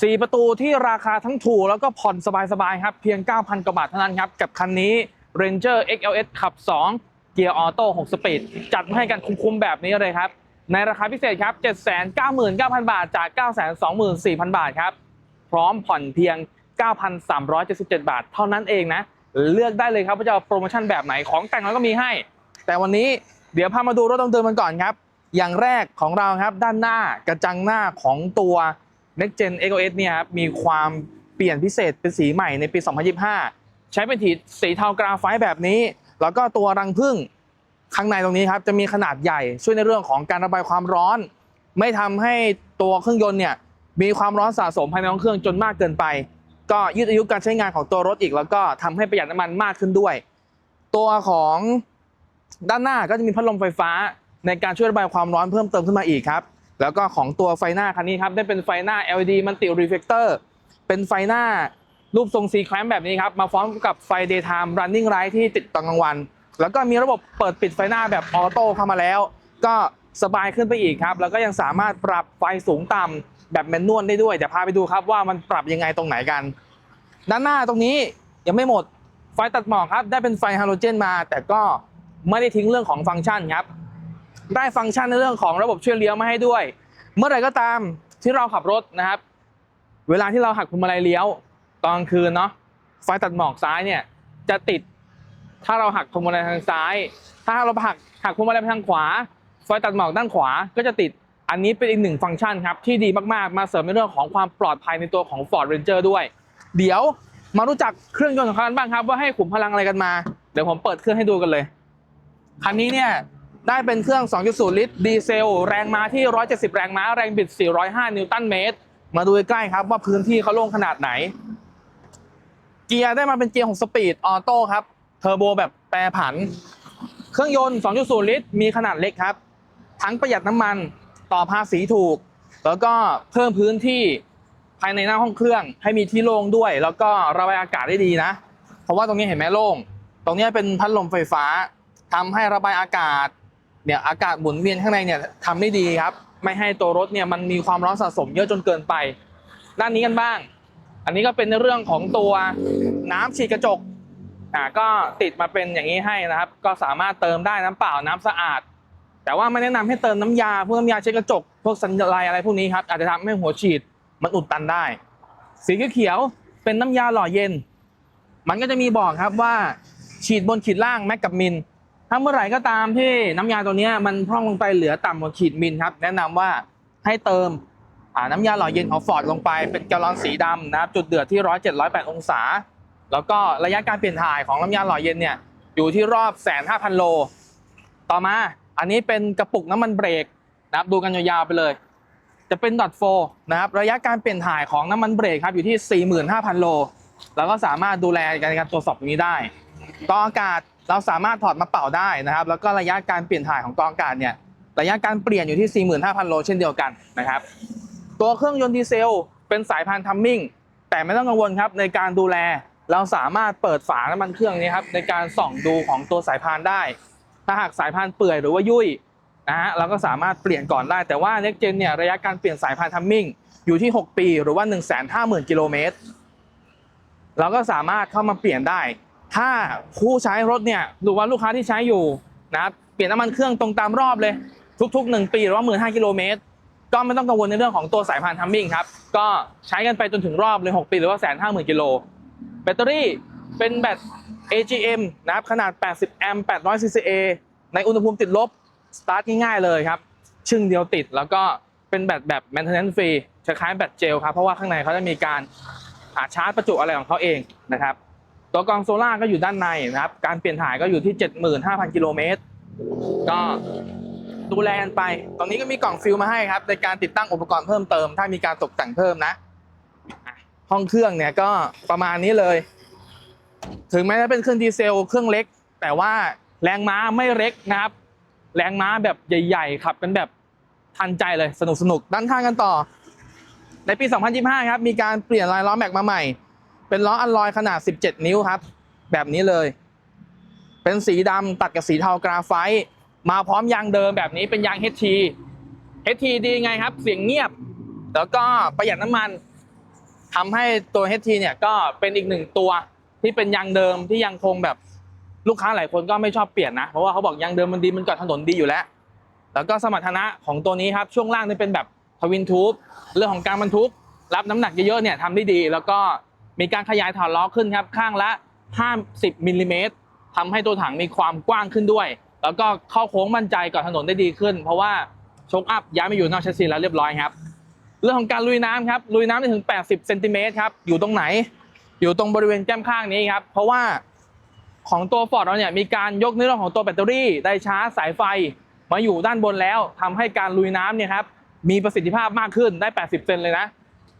4 ประตูที่ราคาทั้งถูกแล้วก็ผ่อนสบายๆครับ เพียง 9,000 กว่าบาทเท่านั้นครับ กับคันนี้ Ranger XLS ขับ 2 เกียร์ออโต้6สปีดจัดมาให้กันคุ้มๆแบบนี้เลยครับ ในราคาพิเศษครับ 799,000 บาทจาก 924,000 บาทครับ พร้อมผ่อนเพียง 9,377 บาทเท่านั้นเองนะ เลือกได้เลยครับว่าจะโปรโมชั่นแบบไหนของแต่งเราก็มีให้ แต่วันนี้เดี๋ยวพามาดูรถต้องเดิมๆกันก่อนครับ อย่างแรกของเราครับด้านหน้ากระจังหน้าของตัว Next Gen XOS เนี่ยครับมีความเปลี่ยนพิเศษเป็นสีใหม่ในปี 2025 ใช้เป็นสีสีเทากราไฟต์แบบนี้ แล้วก็ตัวรังผึ้งข้างในตรงนี้ครับจะมีขนาดใหญ่ช่วยในเรื่องของการระบายความร้อน ไม่ทำให้ตัวเครื่องยนต์เนี่ยมีความร้อนสะสมภายในห้องเครื่องจนมากเกินไป ก็ยืดอายุการใช้งานของตัวรถอีก แล้วก็ทำให้ประหยัดน้ำมันมากขึ้นด้วย ตัวของด้านหน้าก็จะมีพัดลมไฟฟ้าในการช่วยระบายความร้อนเพิ่มเติมขึ้นมาอีกครับ แล้วก็ของตัวไฟหน้าคันนี้ครับได้เป็นไฟหน้า LED Multi Reflector เป็นไฟหน้ารูปทรง C clamp แบบนี้ครับมาพร้อมกับไฟ daytime running light ที่ติดตอนกลางวัน แล้วก็มีระบบเปิดปิดไฟหน้าแบบออโต้เข้ามาแล้ว ก็สบายขึ้นไปอีกครับ แล้วก็ยังสามารถปรับไฟสูงต่ำแบบแมนนวลได้ด้วยเดี๋ยวพาไปดูครับว่ามันปรับยังไงตรงไหนกัน ด้านหน้าตรงนี้ยังไม่หมดไฟตัดหมอกครับได้เป็นไฟฮาโลเจนมา แต่ก็ไม่ได้ทิ้งเรื่องของฟังก์ชันครับ ได้ฟังก์ชันในเรื่องของระบบช่วยเลี้ยวมาให้ด้วย เมื่อไหร่ก็ตามที่เราขับรถนะครับ เวลาที่เราหักพวงมาลัยเลี้ยวตอนคืนเนาะไฟตัดหมอกซ้ายเนี่ยจะติด ถ้าเราหักพวงมาลัยทางซ้าย ถ้าเราหักหักพวงมาลัยไปทางขวา ไฟตัดหมอกด้านขวาก็จะติดอันนี้เป็นอีกหนึ่งฟังก์ชันครับที่ดีมากๆ มาเสริมในเรื่องของความปลอดภัยในตัวของ Ford Ranger ด้วย เดี๋ยวมารู้จักเครื่องยนต์ของเขากันบ้างครับ ว่าให้ขุมพลังอะไรกันมา เดี๋ยวผมเปิดเครื่องให้ดูกันเลย คันนี้เนี่ย ได้เป็นเครื่อง 2.0 ลิตร ดีเซล แรงม้าที่ 170 แรงม้า แรงบิด 405 นิวตันเมตร มาดูใกล้ครับว่าพื้นที่เขาโล่งขนาดไหน เกียร์ได้มาเป็นเกียร์6สปีดออโต้ครับ เทอร์โบแบบแปรผัน เครื่องยนต์ 2.0 ลิตร มีขนาดเล็กครับ ทั้งประหยัดน้ำมัน ต่อภาษีถูก แล้วก็เพิ่มพื้นที่ภายในหน้าห้องเครื่อง ให้มีที่โล่งด้วย แล้วก็ระบายอากาศได้ดีนะ เพราะว่าตรงนี้เห็นไหมโล่ง ตรงนี้เป็นพัดลมไฟฟ้าทำให้ระบายอากาศ เนี่ยอากาศหมุนเวียนข้างในเนี่ยทำได้ดีครับ ไม่ให้ตัวรถเนี่ยมันมีความร้อนสะสมเยอะจนเกินไป ด้านนี้กันบ้าง อันนี้ก็เป็นเรื่องของตัวน้ำฉีดกระจกอ่าก็ติดมาเป็นอย่างนี้ให้นะครับ ก็สามารถเติมได้น้ำเปล่าน้ำสะอาด แต่ว่าไม่แนะนำให้เติมน้ำยาพวกน้ำยาเช็ดกระจกพวกสัญลัยอะไรพวกนี้ครับอาจจะทำให้หัวฉีดมันอุดตันได้ สีเขียวเป็นน้ำยาหล่อเย็น มันก็จะมีบอกครับว่าฉีดบนขีดล่างแม็กกับมิล ถ้าเมื่อไหร่ก็ตามที่น้ำยาตัวนี้มันพร่องลงไปเหลือต่ำกว่าขีดมิลครับ แนะนำว่าให้เติมน้ำยาหล่อเย็นของฟอร์ดลงไปเป็นแกลลอนสีดำนะครับ จุดเดือดที่ร้อยเจ็ดร้อยแปดองศา แล้วก็ระยะการเปลี่ยนถ่ายของน้ำยาหล่อเย็นเนี่ยอยู่ที่รอบแสนห้าพันโล ต่อมาอันนี้เป็นกระปุกน้ำมันเบรกนะครับดูกันยาวๆไปเลย จะเป็นดอทโฟนะครับระยะการเปลี่ยนถ่ายของน้ำมันเบรกครับอยู่ที่ 45,000 โล แล้วก็สามารถดูแลในการตรวจสอบตรงนี้ได้กรองอากาศ เราสามารถถอดมาเป่าได้นะครับ แล้วก็ระยะการเปลี่ยนถ่ายของกองอากาศเนี่ยระยะการเปลี่ยนอยู่ที่ 45,000 โลเช่นเดียวกันนะครับ ตัวเครื่องยนต์ดีเซล เป็นสายพานทัมมิ่งแต่ไม่ต้องกังวลครับในการดูแลเราสามารถเปิดฝาน้ำมันเครื่องนี้ครับในการส่องดูของตัวสายพานได้ ถ้าหากสายพานเปื่อยหรือว่ายุ่ยนะฮะเราก็สามารถเปลี่ยนก่อนได้ แต่ว่า Next Gen เนี่ยระยะการเปลี่ยนสายพานทัมมิ่งอยู่ที่ 6 ปี หรือว่า 150,000 กิโลเมตรเราก็สามารถเข้ามาเปลี่ยนได้ ถ้าผู้ใช้รถเนี่ยหรือว่าลูกค้าที่ใช้อยู่นะครับเปลี่ยนน้ำมันเครื่องตรงตามรอบเลย ทุกๆ 1 ปีหรือว่า15,000กิโลเมตรก็ไม่ต้องกังวลในเรื่องของตัวสายพานทัมมิ่งครับ ก็ใช้กันไปจนถึงรอบเลย 6 ปีหรือว่าแสนห้าหมื่นกิโล แบตเตอรี่เป็นแบต AGM นะครับขนาด 80 แอมป์ 800 CCA ในอุณหภูมิติดลบ สตาร์ทง่ายๆเลยครับ ชึ่งเดียวติดแล้วก็เป็นแบตแบบ maintenance free คล้ายๆแบตเจลครับ เพราะว่าข้างในเขาจะมีการหาชาร์จประจุอะไรของเขาเองนะครับ ตัวกองโซล่าก็อยู่ด้านในนะครับ การเปลี่ยนถ่ายก็อยู่ที่ 75,000กิโลเมตรก็ดูแลกันไป ตรงนี้ก็มีกล่องฟิลมาให้ครับ ในการติดตั้งอุปกรณ์เพิ่มเติม ถ้ามีการตกแต่งเพิ่มนะ ห้องเครื่องเนี่ยก็ประมาณนี้เลย ถึงแม้จะเป็นเครื่องดีเซลเครื่องเล็ก แต่ว่าแรงม้าไม่เล็กนะครับ แรงม้าแบบใหญ่ ๆ ขับกันแบบทันใจเลยสนุกสนุกด้านข้างกันต่อ ในปี 2025 ครับ มีการเปลี่ยนลายล้อแม็กมาใหม่ เป็นล้ออัลลอยขนาด 17 นิ้วครับ แบบนี้เลย เป็นสีดำตัดกับสีเทากราไฟต์มาพร้อมยางเดิมแบบนี้เป็นยาง HT HT ดีไงครับ เสียงเงียบ แล้วก็ประหยัดน้ำมันทำให้ตัว HT เนี่ยก็เป็นอีกหนึ่งตัวที่เป็นยางเดิมที่ยังคงแบบลูกค้าหลายคนก็ไม่ชอบเปลี่ยนนะ เพราะว่าเขาบอกยางเดิมมันดีมันเกาะถนนดีอยู่แล้ว แล้วก็สมรรถนะของตัวนี้ครับช่วงล่างนี่เป็นแบบทวินทูบเรื่องของการบรรทุก รับน้ำหนักเยอะๆเนี่ยทำได้ดี แล้วก็ มีการขยายฐานล้อขึ้นครับข้างละ 50มิลลิเมตรทำให้ตัวถังมีความกว้างขึ้นด้วย แล้วก็เข้าโค้งมั่นใจกับถนนได้ดีขึ้น เพราะว่าโชคอัพย้ายมาอยู่นอกแชสซีแล้วเรียบร้อยครับ เรื่องของการลุยน้ำครับลุยน้ำได้ถึง 80เซนติเมตรครับอยู่ตรงไหน อยู่ตรงบริเวณแก้มข้างนี้ครับเพราะว่าของตัวฟอร์ดเราเนี่ยมีการยกในเรื่องของตัวแบตเตอรี่ไดชาร์จสายไฟมาอยู่ด้านบนแล้วทำให้การลุยน้ำเนี่ยครับมีประสิทธิภาพมากขึ้นได้ 80 เซนเลยนะ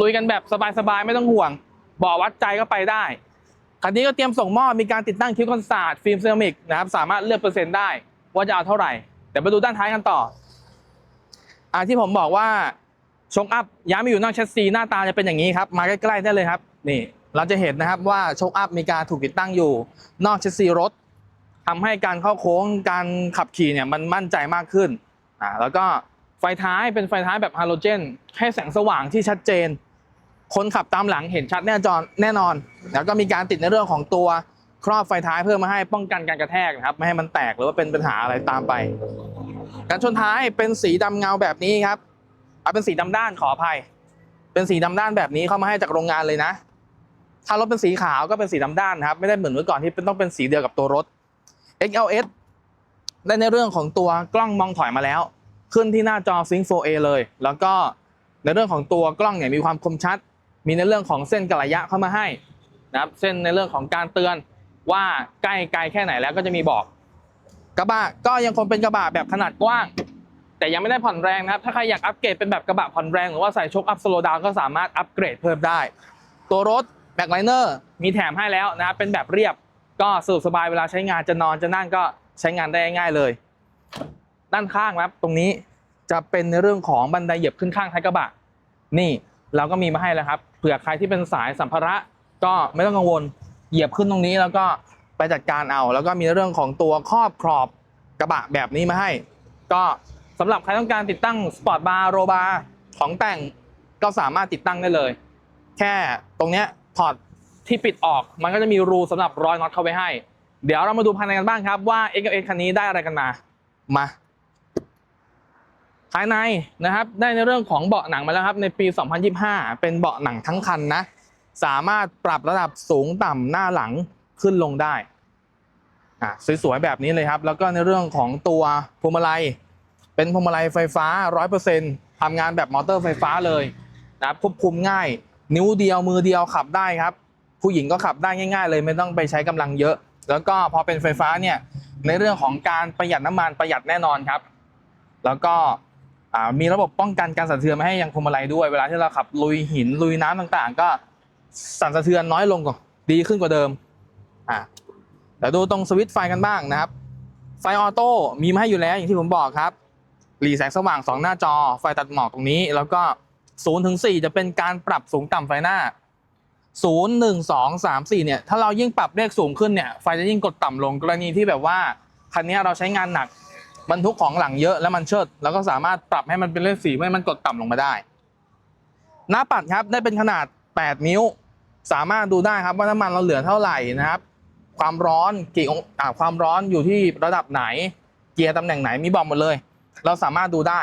ลุยกันแบบสบายๆไม่ต้องห่วง บ่อวัดใจก็ไปได้คันนี้ก็เตรียมส่งมอบมีการติดตั้งคิ้วคอนสาร์ดฟิล์มเซรามิกนะครับ สามารถเลือกเปอร์เซ็นต์ได้ว่าจะเอาเท่าไหร่เดี๋ยวไปดูด้านท้ายกันต่ออ่าที่ผมบอกว่าชงอัพย้ายมาอยู่นอกแชสซีหน้าตาจะเป็นอย่างนี้ครับ มาใกล้ๆได้เลยครับ นี่เราจะเห็นนะครับว่าชงอัพมีการถูกติดตั้งอยู่ นอกแชสซีรถทำให้การเข้าโค้งการขับขี่เนี่ยมันมั่นใจมากขึ้นอ่าแล้วก็ไฟท้ายเป็นไฟท้ายแบบฮาโลเจนให้แสงสว่างที่ชัดเจน คนขับตามหลังเห็นชัดแน่จอนแน่นอน แล้วก็มีการติดในเรื่องของตัวครอบไฟท้ายเพื่อมาให้ป้องกันการกระแทกนะครับ ไม่ให้มันแตกหรือว่าเป็นปัญหาอะไรตามไปการชนท้ายเป็นสีดำเงาแบบนี้ครับเอาเป็นสีดำด้านขออภัย เป็นสีดำด้านแบบนี้เข้ามาให้จากโรงงานเลยนะ ถ้ารถเป็นสีขาวก็เป็นสีดำด้านนะครับ ไม่ได้เหมือนเมื่อก่อนที่เป็นต้องเป็นสีเดียวกับตัวรถ XLS ได้ในเรื่องของตัวกล้องมองถอยมาแล้ว ขึ้นที่หน้าจอ Sync 4A เลย แล้วก็ในเรื่องของตัวกล้องเนี่ยมีความคมชัด มีในเรื่องของเส้นกระยะเข้ามาให้นะครับเส้นในเรื่องของการเตือนว่าใกล้ไกลแค่ไหนแล้วก็จะมีบอก กระบะก็ยังคงเป็นกระบะแบบขนาดกว้าง แต่ยังไม่ได้ผ่อนแรงนะครับ ถ้าใครอยากอัปเกรดเป็นแบบกระบะผ่อนแรงหรือว่าใส่ชคอัพสโลดาวก็สามารถอัปเกรดเพิ่มได้ ตัวรถแบ็คไลเนอร์มีแถมให้แล้วนะครับเป็นแบบเรียบก็สะดวกสบายเวลาใช้งานจะนอนจะนั่งก็ใช้งานได้ง่ายเลย ด้านข้างนะครับตรงนี้จะเป็นในเรื่องของบันไดเหยียบขึ้นข้างท้ายกระบะ นี่เราก็มีมาให้แล้วครับ เผื่อใครที่เป็นสายสัมภาระก็ไม่ต้องกังวลเหยียบขึ้นตรงนี้แล้วก็ไปจัดการเอา แล้วก็มีเรื่องของตัวครอบครอบกระบะแบบนี้มาให้ ก็สำหรับใครต้องการติดตั้งสปอร์ตบาร์โรบาร์ของแต่งก็สามารถติดตั้งได้เลย แค่ตรงเนี้ยถอดที่ปิดออกมันก็จะมีรูสำหรับร้อยน็อตเข้าไปให้ เดี๋ยวเรามาดูภายในกันบ้างครับว่า x อ x คันนี้ได้อะไรกันมามา ภายในนะครับได้ในเรื่องของเบาะหนังมาแล้วครับในปี 2025 เป็นเบาะหนังทั้งคันนะสามารถปรับระดับสูงต่ำหน้าหลังขึ้นลงได้อะสวยๆแบบนี้เลยครับ แล้วก็ในเรื่องของตัวพวงมาลัย เป็นพวงมาลัยไฟฟ้า 100%ทำงานแบบมอเตอร์ไฟฟ้าเลยนะครับควบคุมง่าย นิ้วเดียวมือเดียวขับได้ครับ ผู้หญิงก็ขับได้ง่าย ๆ เลยไม่ต้องไปใช้กำลังเยอะ แล้วก็พอเป็นไฟฟ้าเนี่ยในเรื่องของการประหยัดน้ำมันประหยัดแน่นอนครับ แล้วก็ มีระบบป้องกันการสั่นสะเทือนไม่ให้ยังพวงมาลัยด้วยเวลาที่เราขับลุยหินลุยน้ำต่างๆ ก็สั่นสะเทือนน้อยลงกว่าดีขึ้นกว่าเดิมอ่าเดี๋ยวดูตรงสวิตช์ไฟกันบ้างนะครับ ไฟออโต้มีมาให้อยู่แล้วอย่างที่ผมบอกครับหลีแสงสว่าง 2 หน้าจอ ไฟตัดหมอกตรงนี้ แล้วก็0ถึง4จะเป็นการปรับสูงต่ำไฟหน้า 0 1 2 3 4 เนี่ย ถ้าเรายิ่งปรับเลขสูงขึ้นเนี่ย ไฟจะยิ่งกดต่ำลงกรณีที่แบบว่า คันนี้เราใช้งานหนัก บรรทุกของหลังเยอะแล้วมันเชิด แล้วก็สามารถปรับให้มันเป็นเลขสี่ให้มันกดต่ำลงมาได้ หน้าปัดครับได้เป็นขนาด 8 นิ้ว สามารถดูได้ครับว่าน้ำมันเราเหลือเท่าไหร่นะครับ ความร้อนกี่องอ่าความร้อนอยู่ที่ระดับไหน เกียร์ตำแหน่งไหนมีบอกหมดเลย เราสามารถดูได้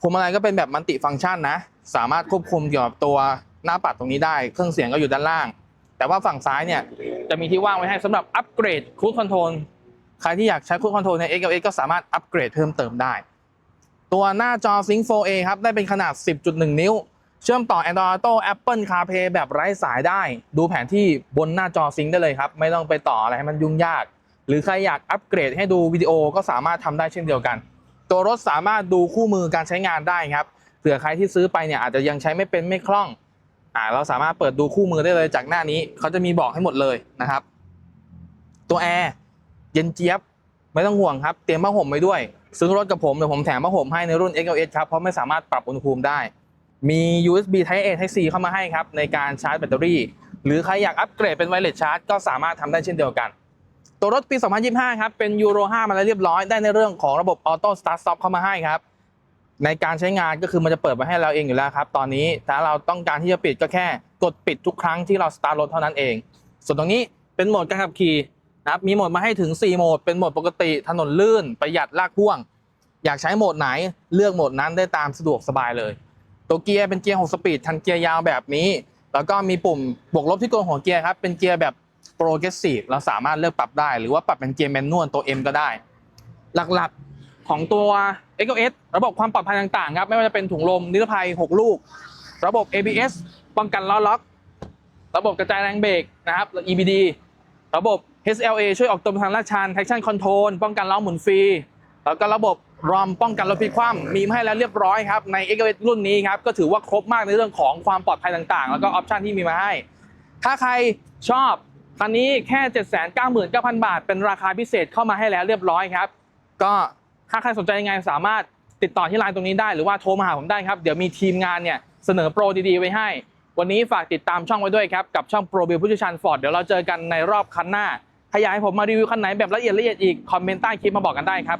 พวงมาลัยก็เป็นแบบมัลติฟังก์ชันนะ สามารถควบคุมเกี่ยวกับตัวหน้าปัดตรงนี้ได้ เครื่องเสียงก็อยู่ด้านล่าง แต่ว่าฝั่งซ้ายเนี่ยจะมีที่ว่างไว้ให้สำหรับอัปเกรดคู i คอนโทรล ใครที่อยากใช้คู i คอนโทรลใน XLX ก็สามารถอัปเกรดเพิ่มเติมได้ ตัวหน้าจอ Sync 4A ครับ ได้เป็นขนาด 10.1 นิ้ว เชื่อมต่อ Android Auto Apple CarPlay แบบไร้สายได้ ดูแผนที่บนหน้าจอ Sync ได้เลยครับ ไม่ต้องไปต่ออะไรให้มันยุ่งยาก หรือใครอยากอัปเกรดให้ดูวิดีโอก็สามารถทำได้เช่นเดียวกัน ตัวรถสามารถดูคู่มือการใช้งานได้ครับเผื่อใครที่ซื้อไปเนี่ยอาจจะยังใช้ไม่เป็นไม่คล่องอ่าเราสามารถเปิดดูคู่มือได้เลยจากหน้านี้เขาจะมีบอกให้หมดเลยนะครับ ตัวแอร์ เย็นเจี๊ยบ ไม่ต้องห่วงครับ เตรียมผ้าห่มไว้ด้วย ซื้อรถกับผมเดี๋ยวผมแถมผ้าห่มให้ในรุ่น XLS ครับ เพราะไม่สามารถปรับอุณหภูมิได้ มี USB Type A Type C เข้ามาให้ครับ ในการชาร์จแบตเตอรี่ หรือใครอยากอัปเกรดเป็นไวเลสชาร์จก็สามารถทำได้เช่นเดียวกัน ตัวรถปี 2025 ครับ เป็นยูโร 5 มาแล้วเรียบร้อย ได้ในเรื่องของระบบออโต้สตาร์ท t ต็อปเข้ามาให้ครับในการใช้งานก็คือมันจะเปิดมาให้เราเองอยู่แล้วครับ ตอนนี้ถ้าเราต้องการที่จะปิดก็แค่ กดปิดทุกครั้งที่เราสตาร์ทรถเท่านั้นเอง ส่วนตรงนี้เป็นโหมดการขับขี่ นะครับมีโหมดมาให้ถึง 4 โหมด เป็นโหมดปกติ ถนนลื่น ประหยัดลากพ่วง อยากใช้โหมดไหนเลือกโหมดนั้นได้ตามสะดวกสบายเลย ตัวเกียร์เป็นเกียร์ 6 สปีดคันเกียร์ยาวแบบนี้ แล้วก็มีปุ่มบวกลบที่โกงหัวเกียร์ครับ เป็นเกียร์แบบโปรเกรสซีฟเราสามารถเลือกปรับได้ หรือว่าปรับเป็นเกียร์แมนนวลตัว M ก็ได้ หลักๆของตัว x o s ระบบความปลอดภัยต่างๆครับ ไม่ว่าจะเป็นถุงลมนิรภัย 6 ลูก ระบบ ABS ป้องกันล้อล็อก ระบบกระจายแรงเบรกนะครับ EBD ระบบ HLA ช่วยออกตัวทางลาดชัน traction control ป้องกันล้อหมุนฟรี แล้วก็ระบบรอมป้องกันรถพลิกคว่ำมีมาให้แล้วเรียบร้อยครับ ใน x o s รุ่นนี้ครับ ก็ถือว่าครบมากในเรื่องของความปลอดภัยต่างๆ แล้วก็ออปชันที่มีมาให้ ถ้าใครชอบคันนี้แค่ 799,000 บาท เป็นราคาพิเศษเข้ามาให้แล้วเรียบร้อยครับ ก็ถ้าใครสนใจยังไงสามารถติดต่อที่ไลน์ตรงนี้ได้หรือว่าโทรมาหาผมได้ครับ เดี๋ยวมีทีมงานเนี่ยเสนอโปรดีๆไว้ให้ วันนี้ฝากติดตามช่องไว้ด้วยครับกับช่องโปรบิวผู้เชี่ยวชาญฟอร์ดเดี๋ยวเราเจอกันในรอบคันหน้า ถ้าอยากให้ผมมารีวิวคันไหนแบบละเอียดละเอียดอีก คอมเมนต์ใต้คลิปมาบอกกันได้ครับ